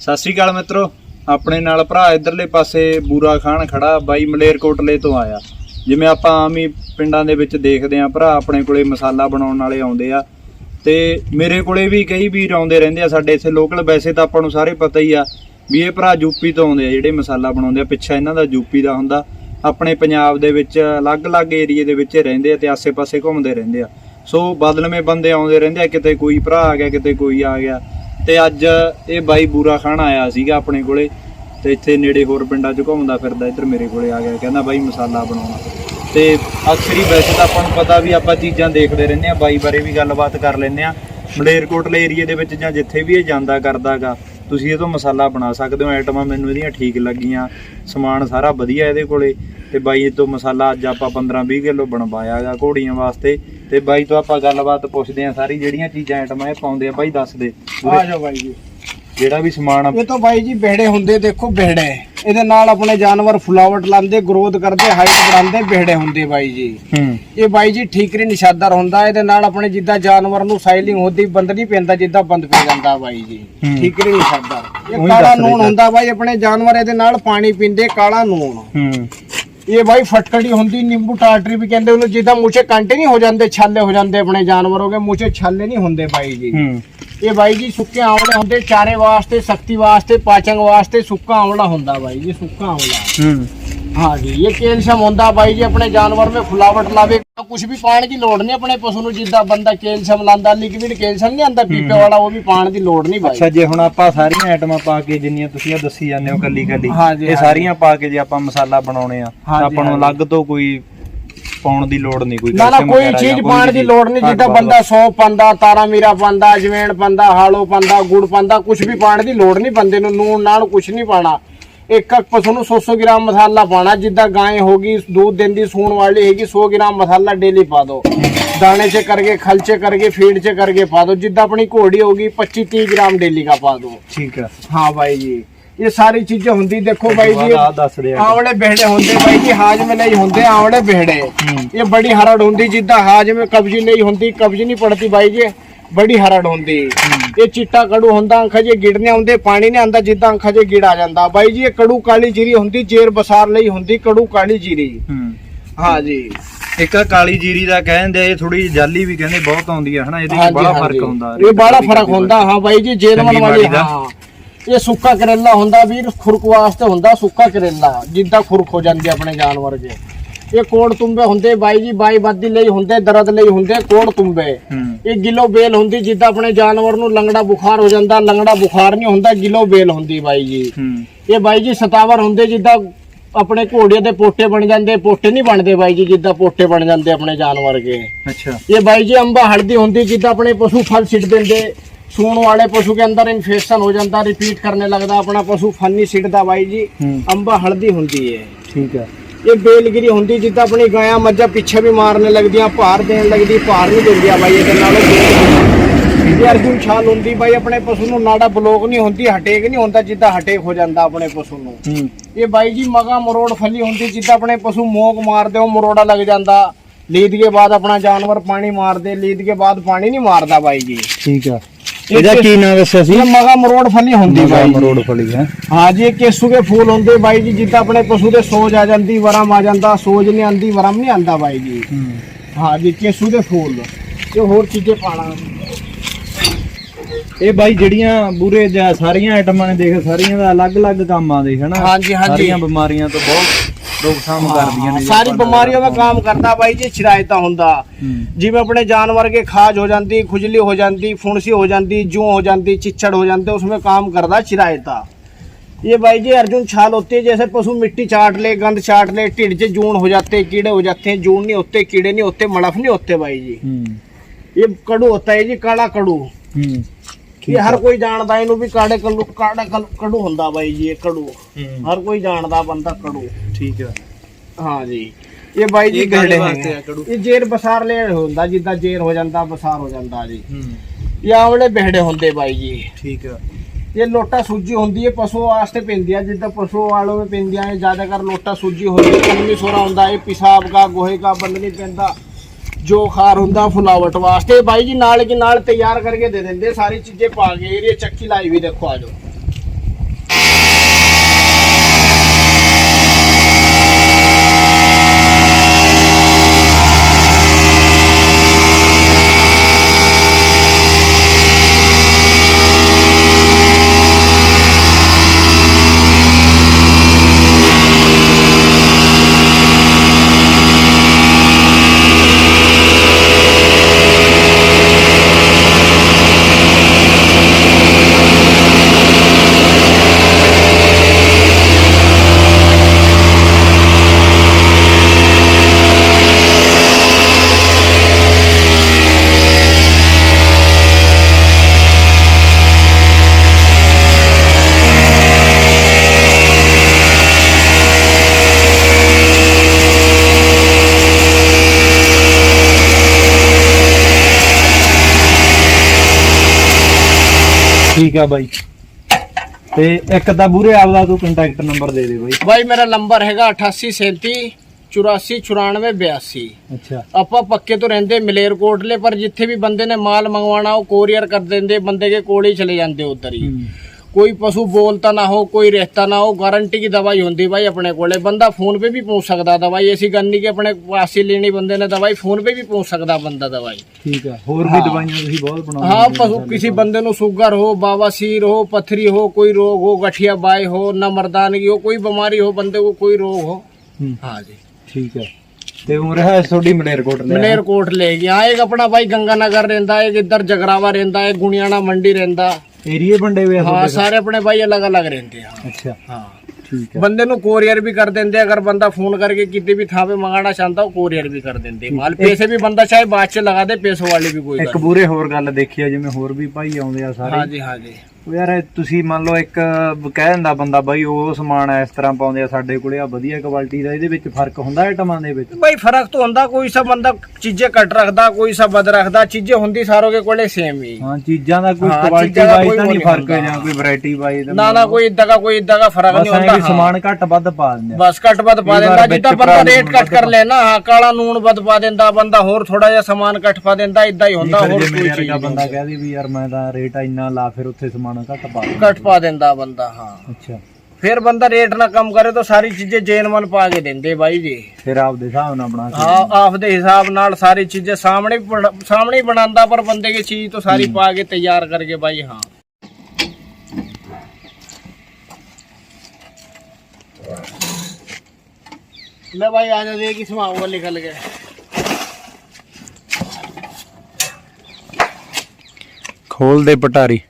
ਸਤਿ ਸ਼੍ਰੀ ਅਕਾਲ ਮਿੱਤਰੋ। ਆਪਣੇ ਨਾਲ ਭਰਾ ਇਧਰਲੇ ਪਾਸੇ ਬੂਰਾ ਖਾਨ ਖੜਾ, ਬਾਈ ਮਲੇਰਕੋਟਲੇ ਤੋਂ ਆਇਆ। ਜਿਵੇਂ ਆਪਾਂ ਆਮ ਹੀ ਪਿੰਡਾਂ ਦੇ ਵਿੱਚ ਦੇਖਦੇ ਆਂ ਭਰਾ ਆਪਣੇ ਕੋਲੇ ਮਸਾਲਾ ਬਣਾਉਣ ਵਾਲੇ ਆਉਂਦੇ ਆ। ਤੇ ਮੇਰੇ ਕੋਲੇ ਵੀ ਕਈ ਵੀਰ ਆਉਂਦੇ ਰਹਿੰਦੇ ਆ ਸਾਡੇ ਇੱਥੇ ਲੋਕਲ। ਵੈਸੇ ਤਾਂ ਆਪਾਂ ਨੂੰ ਸਾਰੇ ਪਤਾ ਹੀ ਆ ਵੀ ਇਹ ਭਰਾ ਯੂਪੀ ਤੋਂ ਆਉਂਦੇ ਆ, ਜਿਹੜੇ ਮਸਾਲਾ ਬਣਾਉਂਦੇ ਆ। ਪਿੱਛਾ ਇਹਨਾਂ ਦਾ ਯੂਪੀ ਦਾ ਹੁੰਦਾ। ਆਪਣੇ ਪੰਜਾਬ ਦੇ ਵਿੱਚ ਅਲੱਗ-ਅਲੱਗ ਏਰੀਏ ਦੇ ਵਿੱਚ ਰਹਿੰਦੇ ਆ ਤੇ ਆਸੇ-ਪਾਸੇ ਘੁੰਮਦੇ ਰਹਿੰਦੇ ਆ। ਸੋ ਬਦਲਵੇਂ ਬੰਦੇ ਆਉਂਦੇ ਰਹਿੰਦੇ ਆ। ਕਿਤੇ ਕੋਈ ਭਰਾ ਆ ਗਿਆ, ਕਿਤੇ ਕੋਈ ਆ ਗਿਆ। ਤੇ ਅੱਜ ਇਹ ਬਾਈ ਬੂਰਾ ਖਾਨ ਆਇਆ ਸੀਗਾ ਆਪਣੇ ਕੋਲੇ ਤੇ ਇੱਥੇ ਨੇੜੇ ਹੋਰ ਪਿੰਡਾਂ 'ਚ ਘੁੰਮਦਾ ਫਿਰਦਾ, ਇੱਧਰ ਮੇਰੇ ਕੋਲੇ ਆ ਗਿਆ, ਕਹਿੰਦਾ ਬਾਈ ਮਸਾਲਾ ਬਣਾਉਣਾ। ਤੇ ਅਕਸਰ ਹੀ ਵੈਸੇ ਤਾਂ ਆਪਾਂ ਨੂੰ ਪਤਾ ਵੀ ਆਪਾਂ ਚੀਜ਼ਾਂ ਦੇਖਦੇ ਰਹਿੰਦੇ ਆ ਬਾਈ ਬਾਰੇ ਵੀ ਗੱਲਬਾਤ ਕਰ ਲੈਂਦੇ ਆ ਮਲੇਰਕੋਟਲੇ ਏਰੀਏ ਦੇ ਵਿੱਚ ਜਾਂ ਜਿੱਥੇ ਵੀ ਇਹ ਜਾਂਦਾ ਕਰਦਾਗਾ, ਤੁਸੀਂ ਇਹ ਤੋਂ ਮਸਾਲਾ ਬਣਾ ਸਕਦੇ ਹੋ, ਆਈਟਮਾਂ ਮੈਨੂੰ ਇਹਦੀਆਂ ਠੀਕ ਲੱਗੀਆਂ, ਸਮਾਨ ਸਾਰਾ ਵਧੀਆ ਇਹਦੇ ਕੋਲੇ। ਤੇ ਬਾਈ ਇਹ ਤੋਂ ਮਸਾਲਾ ਅੱਜ ਆਪਾਂ 15 20 ਕਿਲੋ ਬਣਵਾਇਆਗਾ ਘੋੜੀਆਂ ਵਾਸਤੇ। ਤੇ ਬਾਈ ਤੋਂ ਆਪਾਂ ਗੱਲਬਾਤ ਪੁੱਛਦੇ ਆ ਸਾਰੀ ਜਿਹੜੀਆਂ ਚੀਜ਼ਾਂ ਆਈਟਮਾਂ ਇਹ ਪਾਉਂਦੇ ਆ ਬਾਈ ਦੱਸ ਦੇ। ਆ ਜਾਓ ਬਾਈ ਜੀ। ਜਿਹੜਾ ਵੀ ਸਮਾਨ ਆ- ਇਹ ਤਾਂ ਬਾਈ ਜੀ ਬਿਹੜੇ ਹੁੰਦੇ ਦੇਖੋ ਬਿਹੜੇ ਇਹਦੇ ਨਾਲ ਆਪਣੇ ਜਾਨਵਰ ਫੁਲਾਵਟ ਲਾਉਂਦੇ ਗਰੋਥ ਕਰਦੇ ਹਾਈਟ ਵਧਾਉਂਦੇ ਬਿਹੜੇ ਹੁੰਦੇ ਬਾਈ ਜੀ। ਹੂੰ। ਇਹ ਬਾਈ ਜੀ ਠੀਕਰੀ ਨਿਸ਼ਾਦਰ ਹੁੰਦਾ ਇਹਦੇ ਨਾਲ ਆਪਣੇ ਜਿੱਦਾਂ ਜਾਨਵਰ ਨੂੰ ਸਾਈਲਿੰਗ ਹੁੰਦੀ ਬੰਦ ਨਹੀਂ ਪੈਂਦਾ ਜਿੱਦਾਂ ਬੰਦ ਪੈ ਜਾਂਦਾ ਬਾਈ ਜੀ। ਠੀਕਰੀ ਨਿਸ਼ਾਦਰ। ਇਹ ਕਾਲਾ ਨੂਣ ਤਾਂ। ਹੁੰਦਾ ਬਾਈ ਆਪਣੇ ਜਾਨਵਰ ਇਹਦੇ ਨਾਲ ਪਾਣੀ ਪੀਂਦੇ ਕਾਲਾ ਨੂਣ ਹੂੰ ਇਹ ਬਾਈ ਫਟਕੜੀ ਹੁੰਦੀ ਨਿੰਬੂ ਟਾਟਰੀ ਵੀ ਕਹਿੰਦੇ ਉਹਨੂੰ ਜਿੱਦਾਂ ਮੂੰਹੇ ਕੰਟੇ ਨਹੀਂ ਹੋ ਜਾਂਦੇ ਛਾਲੇ ਹੋ ਜਾਂਦੇ ਆਪਣੇ ਜਾਨਵਰੋਂ ਕੇ ਮੂੰਹੇ ਛਾਲੇ ਨਹੀਂ ਹੁੰਦੇ ਬਾਈ ਜੀ। ਹੂੰ। ਇਹ ਬਾਈ ਜੀ ਸੁੱਕੇ ਆਂਵਲੇ ਹੁੰਦੇ ਚਾਰੇ ਵਾਸਤੇ ਸ਼ਕਤੀ ਵਾਸਤੇ ਪਾਚਨ ਵਾਸਤੇ ਸੁੱਕਾ ਆਂਵਲਾ ਹੁੰਦਾ ਬਾਈ ਜੀ ਸੁੱਕਾ ਆਂਵਲਾ। ਹੂੰ। हाँ जी ये कैल्शियम ਹੁੰਦਾ ਬਾਈ ਜੀ ਆਪਣੇ ਜਾਨਵਰ में ਫੁਲਾਵਟ ਲਾਵੇ ਕੁਝ ਵੀ ਪਾਣ ਦੀ ਲੋੜ ਨਹੀਂ ਆਪਣੇ ਪਸ਼ੂ ਨੂੰ ਜਿੱਦਾਂ ਬੰਦਾ ਕੈਲਸ਼ੀਅਮ ਲਾਂਦਾ ਲਿਕਵਿਡ ਕੈਲਸ਼ੀਅਮ ਨਹੀਂ ਆਂਦਾ ਪੀਪੇ ਵਾਲਾ ਉਹ ਵੀ ਪਾਣ ਦੀ ਲੋੜ ਨਹੀਂ ਬਾਈ ਅੱਛਾ ਜੇ ਹੁਣ ਆਪਾਂ ਸਾਰੀਆਂ ਆਈਟਮਾਂ ਪਾ ਕੇ ਜਿੰਨੀਆਂ ਤੁਸੀਂ ਆ ਦੱਸੀ ਜਾਂਦੇ ਹੋ ਕੱਲੀ ਕੱਲੀ ਹਾਂਜੀ, ਇਹ ਹਾਂਜੀ। ਸਾਰੀਆਂ ਪਾ ਕੇ ਜੇ ਆਪਾਂ ਮਸਾਲਾ ਬਣਾਉਣੇ ਆ ਤਾਂ ਹਾਂਜੀ, ਆਪਾਂ ਨੂੰ ਹਾਂਜੀ। ਅਲੱਗ ਤੋਂ ਕੋਈ ਪਾਉਣ ਦੀ ਲੋੜ ਨਹੀਂ ਕੋਈ ਨਾ ਨਾ calcium ਕੋਈ ਵਗੈਰਾ ਚੀਜ਼ ਜਾਂ ਪਾਣ ਦੀ ਚੀਜ਼। ਲੋੜ ਨਹੀਂ ਜਿੱਦਾਂ ਬਸ, ਬੰਦਾ ਸੌਂਫ ਪਾਂਦਾ ਤਾਰਾ ਮੀਰਾ ਪਾਂਦਾ ਅਜਵੇਣ ਪਾਂਦਾ ਹਾਲੋ ਪਾਂਦਾ ਗੁੜ ਪਾਂਦਾ ਕੁਝ ਵੀ ਪਾਣ ਦੀ ਲੋੜ ਨਹੀਂ ਬੰਦੇ ਨੂੰ ਨੂਣ ਨਾਲ ਕੁਝ ਨਹੀਂ ਪਾਣਾ ਇੱਕ ਪਸ਼ੂ ਨੂੰ 600 ਗ੍ਰਾਮ ਮਸਾਲਾ ਪਾਣਾ ਜਿੱਦਾਂ ਗਾਂ ਹੋਗੀ ਦੁੱਧ ਦਿੰਦੀ ਸੂਣ ਵਾਲੀ ਹੈਗੀ 100 ਗ੍ਰਾਮ ਮਸਾਲਾ ਡੇਲੀ ਪਾ ਦਿਓ ਦਾਣੇ 'ਚ ਕਰਕੇ ਖਲ ਕਰਕੇ ਫੀਡ 'ਚ ਕਰਕੇ ਪਾ ਦਿਓ ਜਿੱਦਾਂ ਆਪਣੀ ਘੋੜੀ ਹੋ ਗਈ 25 30 ਗ੍ਰਾਮ ਡੇਲੀ ਦਾ ਪਾ ਦੋ। ਠੀਕ ਹੈ ਹਾਂ ਬਾਈ ਜੀ ਇਹ ਸਾਰੀ ਚੀਜ਼ਾਂ ਹੁੰਦੀ ਦੇਖੋ ਬਾਈ ਜੀ ਆਵਲੇ ਬਿਹੜੇ ਹੁੰਦੇ ਬਾਈ ਜੀ ਹਾਜਮੇ ਨਹੀਂ ਹੁੰਦੇ ਆਵਲੇ ਬਿਹੜੇ ਇਹ ਬੜੀ ਹਰੜ ਹੁੰਦੀ ਜਿੱਦਾਂ ਹਾਜਮੇ ਕਬਜ਼ੀ ਨਹੀਂ ਹੁੰਦੀ ਕਬਜ਼ੀ ਨਹੀਂ ਪੜਦੀ ਬਾਈ ਜੀ। ਬੜੀ ਹਰੜ ਹੁੰਦੀ। ਇਹ ਚਿੱਟਾ ਕੜੂ ਹੁੰਦਾ ਅੱਖਾਂ 'ਚ ਗਿੜਨੇ ਹੁੰਦੇ ਪਾਣੀ ਨਹੀਂ ਆਂਦਾ ਜਿੱਦਾਂ ਅੱਖਾਂ 'ਚ ਗਿੜ ਆ ਜਾਂਦਾ। ਬਾਈ ਜੀ ਇਹ ਕੜੂ ਕਾਲੀ ਜੀਰੀ ਹੁੰਦੀ ਜੇਰ ਬਸਾਰ ਲਈ ਹੁੰਦੀ ਕੜੂ ਕਾਲੀ ਜੀਰੀ। ਹੂੰ। ਹਾਂ ਜੀ। ਇੱਕ ਕਾਲੀ ਜੀਰੀ ਦਾ ਕਹਿੰਦੇ ਇਹ ਥੋੜੀ ਜਾਲੀ ਵੀ ਕਹਿੰਦੇ ਬਹੁਤ ਆਉਂਦੀ ਆ ਹਨਾ ਇਹਦੇ ਵਿੱਚ ਬੜਾ। ਫ਼ਰਕ ਹੁੰਦਾ ਇਹ ਬੜਾ ਫ਼ਰਕ ਹੁੰਦਾ ਹਾਂ ਬਾਈ ਜੀ ਜੇਰਮਨ ਵਾਲੀ। ਹਾਂ। ਇਹ ਸੁੱਕਾ ਕਰੇਲਾ ਹੁੰਦਾ ਵੀਰ ਖੁਰਕ ਵਾਸਤੇ ਹੁੰਦਾ ਸੁੱਕਾ ਕਰੇਲਾ ਜਿੱਦਾਂ ਖੁਰਕ ਹੋ ਜਾਂਦੀ ਆਪਣੇ ਜਾਨਵਰ ਦੇ ਇਹ ਕੋੜ ਤੁੰਬੇ ਹੁੰਦੇ ਬਾਈ ਜੀ ਬਾਈ ਵਾਦੀ ਲਈ ਹੁੰਦੇ ਦਰਦ ਲਈ ਹੁੰਦੇ ਕੋੜ ਤੁੰਬੇ। ਇਹ ਗਿਲੋ ਬੇਲ ਹੁੰਦੀ ਜਿੱਦਾਂ ਆਪਣੇ ਜਾਨਵਰ ਨੂੰ ਲੰਗੜਾ ਬੁਖਾਰ ਹੋ ਜਾਂਦਾ ਲੰਗੜਾ ਬੁਖਾਰ ਨਹੀਂ ਹੁੰਦਾ ਗਿਲੋ ਬੇਲ ਹੁੰਦੀ ਬਾਈ ਜੀ। ਇਹ ਬਾਈ ਜੀ ਸਤਾਵਰ ਹੁੰਦੇ ਜਿੱਦਾਂ ਆਪਣੇ ਘੋੜੇ ਦੇ ਪੋਟੇ ਬਣ ਜਾਂਦੇ ਪੋਟੇ ਨਹੀਂ ਬਣਦੇ ਬਾਈ ਜੀ ਜਿੱਦਾਂ ਪੋਟੇ ਬਣ ਜਾਂਦੇ ਆਪਣੇ ਜਾਨਵਰ ਕੇ। ਇਹ ਬਾਈ ਜੀ ਅੰਬਾ ਹਲਦੀ ਹੁੰਦੀ ਜਿੱਦਾਂ ਆਪਣੇ ਪਸ਼ੂ ਫਲ ਸਿੱਟ ਦਿੰਦੇ ਸੂਣ ਵਾਲੇ ਪਸ਼ੂ ਕੇ ਅੰਦਰ ਇਨਫੈਕਸ਼ਨ ਹੋ ਜਾਂਦਾ ਰਿਪੀਟ ਕਰਨੇ ਲੱਗਦਾ ਆਪਣਾ ਪਸ਼ੂ ਫਲ ਨਹੀਂ ਸਿੱਟਦਾ ਬਾਈ ਜੀ ਅੰਬਾ ਹਲਦੀ ਹੁੰਦੀ ਹੈ ਠੀਕ ਹੈ। ਇਹ ਬੇਲਗਿਰੀ ਹੁੰਦੀ ਜਿੱਦਾਂ ਆਪਣੀ ਗਾਇਆ ਮੱਝਾਂ ਪਿੱਛੇ ਵੀ ਮਾਰਨ ਲੱਗਦੀਆਂ ਭਾਰ ਦੇਣ ਲੱਗਦੀ ਭਾਰ ਨਹੀਂ ਦਿੰਦੀ ਆ ਬਾਈ ਇਹਦੇ ਨਾਲ ਇਹ ਅਰਜੁਨ ਛਾਲ ਹੁੰਦੀ ਬਾਈ ਆਪਣੇ ਪਸ਼ੂ ਨੂੰ ਨਾੜਾ ਬਲੋਕ ਨਹੀਂ ਹੁੰਦੀ ਹਟੇਕ ਨਹੀਂ ਹੁੰਦਾ ਜਿੱਦਾਂ ਹਟੇਕ ਹੋ ਜਾਂਦਾ ਆਪਣੇ ਪਸ਼ੂ ਨੂੰ। ਇਹ ਬਾਈ ਜੀ ਮਗਾ ਮਰੋੜ ਫਲੀ ਹੁੰਦੀ ਜਿੱਦਾਂ ਆਪਣੇ ਪਸ਼ੂ ਮੋਕ ਮਾਰਦੇ ਉਹ ਮਰੋੜਾ ਲੱਗ ਜਾਂਦਾ। ਲੀਦ ਕੇ ਬਾਅਦ ਆਪਣਾ ਜਾਨਵਰ ਪਾਣੀ ਮਾਰਦੇ ਲੀਦ ਕੇ ਬਾਅਦ ਪਾਣੀ ਨਹੀਂ ਮਾਰਦਾ ਬਾਈ ਜੀ। ਠੀਕ ਆ। ਇਹਦਾ ਕੀ ਨਾਮ ਦੱਸਿਆ ਸੀ? ਇਹ ਮਗਾ ਮਰੋੜ ਫਲੀ ਹੁੰਦੀ ਬਾਈ। ਮਰੋੜ ਫਲੀ ਹੈ? ਹਾਂ ਜੀ ਇਹ ਕੇਸੂ ਕੇ ਫੂਲ ਹੁੰਦੇ ਬਾਈ ਜੀ ਜਿੱਦਾਂ ਆਪਣੇ ਪਸ਼ੂ ਦੇ ਸੋਜ ਆ ਜਾਂਦੀ ਵਰਮ ਆ ਜਾਂਦਾ ਸੋਜ ਨਹੀਂ ਆਂਦੀ ਵਰਮ ਨਹੀਂ ਆਂਦਾ ਬਾਈ ਜੀ। ਹੂੰ। ਜੀ ਕੇਸੂ ਦੇ ਫੂਲ। ਤੇ ਹੋਰ ਚੀਜ਼ੇ ਪਾਣਾ। ਇਹ ਬਾਈ ਜਿਹੜੀਆਂ ਬੂਰੇ ਜਾਂ ਸਾਰੀਆਂ ਆਈਟਮਾਂ ਨੇ ਦੇਖ ਸਾਰੀਆਂ ਦਾ ਅਲੱਗ-ਅਲੱਗ ਕੰਮ ਆਉਂਦੇ ਹਨਾ? ਹਾਂਜੀ, ਹਾਂਜੀ। ਸਾਰੀਆਂ ਬਿਮਾਰੀਆਂ ਤੋਂ ਬਹੁਤ ਸਾਰੀ ਬਿਮਾਰੀਆਂ ਦਾ ਕੰਮ ਕਰਦਾ ਬਾਈ ਜੀ ਸ਼ਿਕਾਇਤਾਂ ਹੁੰਦਾ। ਜਿਵੇਂ ਆਪਣੇ ਜਾਨਵਰ ਕੇ ਖਾਜ ਹੋ ਜਾਂਦੀ ਖੁਜਲੀ ਹੋ ਜਾਂਦੀ ਫੁਣਸੀ ਹੋ ਜਾਂਦੀ ਜੂ ਹੋ ਜਾਂਦੀ ਚਿੱਚੜ ਹੋ ਜਾਂਦੇ उसमें काम करता शिरायता ये भाई जी अर्जुन छाल होती है जैसे पशु मिट्टी चाट ले गंद चाट ले टिड से जून हो जाते हैं कीड़े हो जाते हैं जून नहीं होते कीड़े नहीं होते मड़फ नहीं होते भाई जी ये कड़ू होता है जी ਇਹ ਹਰ ਕੋਈ ਜਾਣਦਾ ਇਹਨੂੰ ਵੀ ਕਾੜੇ ਕੱਲੂ ਕਾੜਾ ਕੱਲੂ ਕੜੂ ਹੁੰਦਾ ਬਾਈ ਜੀ ਇਹ ਕੜੂ। ਹਰ ਕੋਈ ਜਾਣਦਾ ਬੰਦਾ ਕੜੂ। ਠੀਕ ਆ। ਹਾਂ ਜੀ। ਇਹ ਬਾਈ ਜੀ ਇਹ ਕਾਹਦੇ ਇਹ ਜੇਰ ਬਸਾਰ ਲੈ ਹੁੰਦਾ ਜਿੱਦਾਂ ਜੇਰ ਹੋ ਜਾਂਦਾ ਬਸਾਰ ਹੋ ਜਾਂਦਾ ਜੀ। ਹੂੰ। ਇਹ ਆਵਲੇ ਬਹਿੜੇ ਹੁੰਦੇ ਬਾਈ ਜੀ। ਠੀਕ ਆ। ਇਹ ਲੋਟਾ ਸੂਜੀ ਹੁੰਦੀ ਹੈ ਪਸ਼ੂ ਵਾਸਤੇ ਪੈਂਦੀ ਹੈ ਜਿੱਦਾਂ ਪਸ਼ੂ ਵਾਲੋਂ ਵਿੱਚ ਪੈਂਦੀਆਂ ਹੈ ਜ਼ਿਆਦਾਤਰ ਲੋਟਾ ਸੂਜੀ ਹੁੰਦੀ ਹੈ ਕੰਨੀ ਸੋਰਾ ਹੁੰਦਾ ਹੈ ਪਿਸ਼ਾਬ ਦਾ ਗੋਹੇ ਦਾ ਬੰਨਣੀ ਪੈਂਦਾ। ਜੋ ਖਾਰ ਹੁੰਦਾ ਫੁਲਾਵਟ ਵਾਸਤੇ। ਬਾਈ ਜੀ ਨਾਲ ਕੀ ਨਾਲ ਤਿਆਰ ਕਰਕੇ ਦੇ ਦਿੰਦੇ ਸਾਰੀ ਚੀਜ਼ੇ ਪਾ ਕੇ ਇਹਦੀ ਚੱਕੀ ਲਾਈ ਵੀ ਦੇਖੋ ਆਜੋ ਠੀਕ ਆ ਬਾਈ। ਤੇ ਇੱਕ ਤਾਂ ਬੂਰੇ ਆਪਦਾ ਤੂੰ ਕੰਟੈਕਟ ਨੰਬਰ ਦੇ ਦੇ ਬਾਈ। ਬਾਈ ਮੇਰਾ ਨੰਬਰ ਹੈਗਾ 8837 84 94 82 ਅੱਛਾ। ਆਪਾਂ ਪੱਕੇ ਤੋਂ ਰਹਿੰਦੇ ਮਲੇਰਕੋਟਲੇ ਪਰ ਜਿੱਥੇ ਵੀ ਬੰਦੇ ਨੇ ਮਾਲ ਮੰਗਵਾਉਣਾ ਉਹ ਕੋਰੀਅਰ ਕਰ ਦਿੰਦੇ ਬੰਦੇ ਕੇ ਕੋਲ ਹੀ ਚਲੇ ਜਾਂਦੇ ਉਧਰ ਹੀ। ਕੋਈ ਪਸ਼ੂ ਬੋਲਤਾ ਨਾ ਹੋ ਕੋਈ ਰਹਿਤਾ ਨਾ ਹੋ ਗਾਰੰਟੀ की दवाई ਹੁੰਦੀ ਬਾਈ ਆਪਣੇ ਕੋਲੇ ਬੰਦਾ ਫੋਨ पे भी पूछ ਸਕਦਾ ਦਵਾਈ ਐਸੀ ਗੱਲ ਨਹੀਂ ਕਿ ਆਪਣੇ ਪਾਸ ਹੀ ਲੈਣੀ ਬੰਦੇ ਨੇ ਦਵਾਈ ਫੋਨ पे भी पूछ ਸਕਦਾ ਬੰਦਾ ਦਵਾਈ ਠੀਕ ਆ ਹੋਰ ਵੀ ਦਵਾਈਆਂ ਤੁਸੀਂ ਬਹੁਤ ਬਣਾਉਂਦੇ ਹਾਂ ਪਸ਼ੂ ਕਿਸੇ ਬੰਦੇ ਨੂੰ ਸ਼ੂਗਰ ਹੋ ਬਾਵਾਸੀਰ ਹੋ ਪਥਰੀ ਹੋ ਕੋਈ ਰੋਗ ਹੋ ਗਠੀਆ ਬਾਈ ਹੋ ਨਾ ਮਰਦਾਨਗੀ ਹੋ ਕੋਈ ਬਿਮਾਰੀ ਹੋ ਬੰਦੇ को कोई रोग हो ਹੂੰ, हाँ जी ਠੀਕ ਹੈ ਤੇ ਉਮਰ ਹੈ ਤੁਹਾਡੀ ਮਲੇਰਕੋਟਲੇ ਮਲੇਰਕੋਟ ਲੈ ਗਿਆ ਇੱਕ ਆਪਣਾ ਬਾਈ ਗੰਗਾਨਗਰ ਰਹਿੰਦਾ ਇੱਕ ਇੱਧਰ ਜਗਰਾਵਾ ਰਹਿੰਦਾ ਹੈ ਗੁਣਿਆਣਾ ਮੰਡੀ ਰਹਿੰਦਾ ਏਰੀਏ ਵੰਡੇ ਹੋਏ ਆ ਹਾਂ ਸਾਰੇ ਆਪਣੇ ਬਾਈ ਅਲੱਗ ਅਲੱਗ ਰਹਿੰਦੇ ਆ। ਅੱਛਾ। ਹਾਂ। ਠੀਕ ਹੈ। ਬੰਦੇ ਨੂੰ ਕੋਰੀਅਰ ਵੀ ਕਰ ਦਿੰਦੇ ਅਗਰ ਬੰਦਾ ਫੋਨ ਕਰਕੇ ਕਿਤੇ ਵੀ ਥਾਂ 'ਤੇ ਮੰਗਾਣਾ ਚਾਹੁੰਦਾ ਉਹ ਕੋਰੀਅਰ ਵੀ ਕਰ ਦਿੰਦੇ। ਮਾਲ ਪੈਸੇ ਵੀ ਬੰਦਾ ਚਾਹੇ ਬਾਅਦ 'ਚ ਲਗਾ ਦੇ ਪੈਸੋਂ ਵਾਲੀ ਵੀ ਕੋਈ ਇੱਕ ਬੂਰੇ ਹੋਰ ਗੱਲ ਦੇਖੀ ਆ ਜਿਵੇਂ ਹੋਰ ਵੀ ਭਾਈ ਆਉਂਦੇ ਆ ਸਾਰੇ। ਹਾਂਜੀ ਹਾਂਜੀ। ਉਹ ਯਾਰ ਇਹ ਤੁਸੀਂ ਮੰਨ ਲਓ ਇੱਕ ਕਹਿ ਦਿੰਦਾ ਬੰਦਾ ਬਾਈ ਉਹ ਸਮਾਨ ਇਸ ਤਰ੍ਹਾਂ ਪਾਉਂਦੇ ਆ ਸਾਡੇ ਕੋਲੇ ਆ ਵਧੀਆ ਕੁਆਲਿਟੀ ਦਾ ਇਹਦੇ ਵਿੱਚ ਫ਼ਰਕ ਹੁੰਦਾ ਆਈਟਮਾਂ ਦੇ ਵਿੱਚ? ਭਾਈ ਫ਼ਰਕ ਤਾਂ ਹੁੰਦਾ ਕੋਈ ਸਾ ਬੰਦਾ ਚੀਜ਼ੇ ਕੱਟ ਰੱਖਦਾ ਕੋਈ ਸਾ ਬਦ ਰੱਖਦਾ ਚੀਜ਼ੇ ਹੁੰਦੀ ਸਾਰੋਂ ਕੇ ਕੋਲੇ ਸੇਮ ਹੀ। ਹਾਂ ਚੀਜ਼ਾਂ ਦਾ ਕੋਈ ਕੁਆਲਿਟੀ ਵਾਈਜ਼ ਤਾਂ ਨਹੀਂ ਫ਼ਰਕ ਹੈ ਜਾਂ ਕੋਈ ਵੈਰਾਈਟੀ ਵਾਈਜ਼ ਨਾ ਨਾ ਕੋਈ ਇਦਾਂ ਦਾ ਕੋਈ ਇਦਾਂ ਦਾ ਫ਼ਰਕ ਬਸ ਨਹੀਂ ਹੁੰਦਾ ਹਾਂ। ਸਮਾਨ ਘੱਟ ਵੱਧ ਪਾ ਦਿੰਦੇ ਆ। ਬਸ ਘੱਟ ਵੱਧ ਪਾ ਦਿੰਦਾ ਜਿੱਦਾਂ ਬੰਦਾ ਰੇਟ ਕੱਟ ਕਰ ਲੈਣਾ ਹਾਂ ਕਾਲਾ ਨੂਣ ਵੱਧ ਪਾ ਦਿੰਦਾ ਬੰਦਾ ਹੋਰ ਥੋੜਾ ਜਿਹਾ ਸਮਾਨ ਘੱਟ ਪਾ ਦਿੰਦਾ ਇਦਾਂ ਹੀ ਹੁੰਦਾ ਹੋਰ ਕੋਈ ਚੀਜ਼ ਬੰਦਾ ਕਹਦੇ ਵੀ ਯਾਰ ਮੈਂ ਤਾਂ ਰੇਟ ਇੰਨਾ ਲਾ ਫਿਰ ਉੱਥੇ ਸਮਾਨ ਖਾਣਾ ਪਾ ਦਿੰਦਾ। ਬੰਦਾ ਫਿਰ ਬੰਦਾ ਰੇਟ ਨਾ ਕੰਮ ਕਰੇ ਤਾਂ ਸਾਰੀ ਚੀਜ਼ੇ ਜੇਨਮਨ ਪਾ ਕੇ ਦਿੰਦੇ ਬਾਈ ਜੀ। ਫਿਰ ਆਪ ਦੇ ਹਿਸਾਬ ਨਾਲ ਬਣਾ ਕੇ ਹਾਂ ਆਪ ਦੇ ਹਿਸਾਬ ਨਾਲ ਸਾਰੀ ਚੀਜ਼ੇ ਸਾਹਮਣੇ ਸਾਹਮਣੇ ਬਣਾਉਂਦਾ ਪਰ ਬੰਦੇ ਕੀ ਚੀਜ਼ ਤੋਂ ਸਾਰੀ ਪਾ ਕੇ ਤਿਆਰ ਕਰਕੇ ਬਾਈ ਹਾਂ। ਲੈ ਭਾਈ ਆ ਜਾ ਦੇ ਕਿ ਸਮਾਉ ਵਾਲੇ ਗਏ ਖੋਲ ਦੇ ਪਟਾਰੀ।